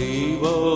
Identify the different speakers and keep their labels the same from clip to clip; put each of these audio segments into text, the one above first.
Speaker 1: Steve-O.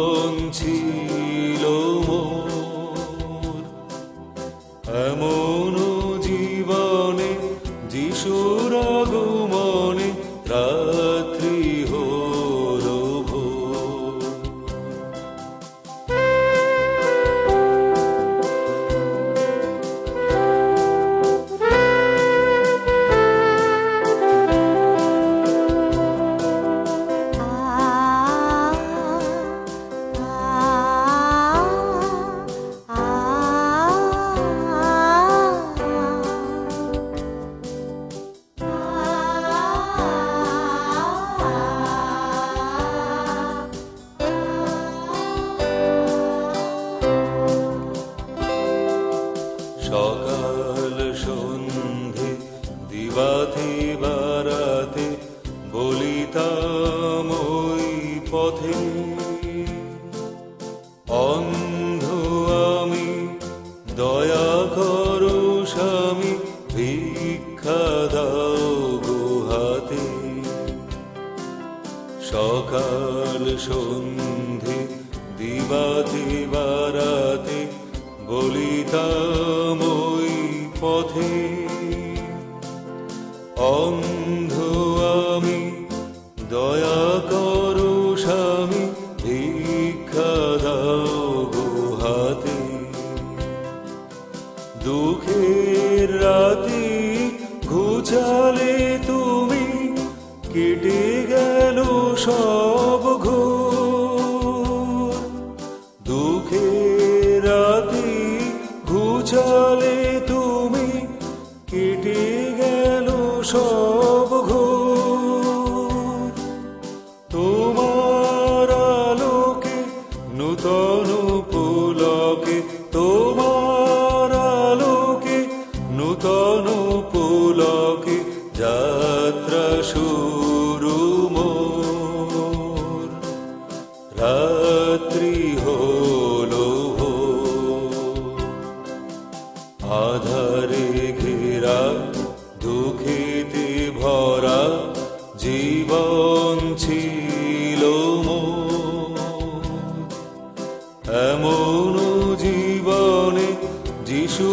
Speaker 1: পথে অন্ধ আমি, দয়া করো স্বামী, ভিক্ষা দাও গুহাতে। সকাল সন্ধে দিবা দিবা রাতে বলিতা আমি দীক্ষা দাও হাতে দুঃখের রাতে ঘুচালে তুমি কেটে গেল সব ঘোর দুঃখের রাতে ঘুচালে তুমি কেটে গেল সব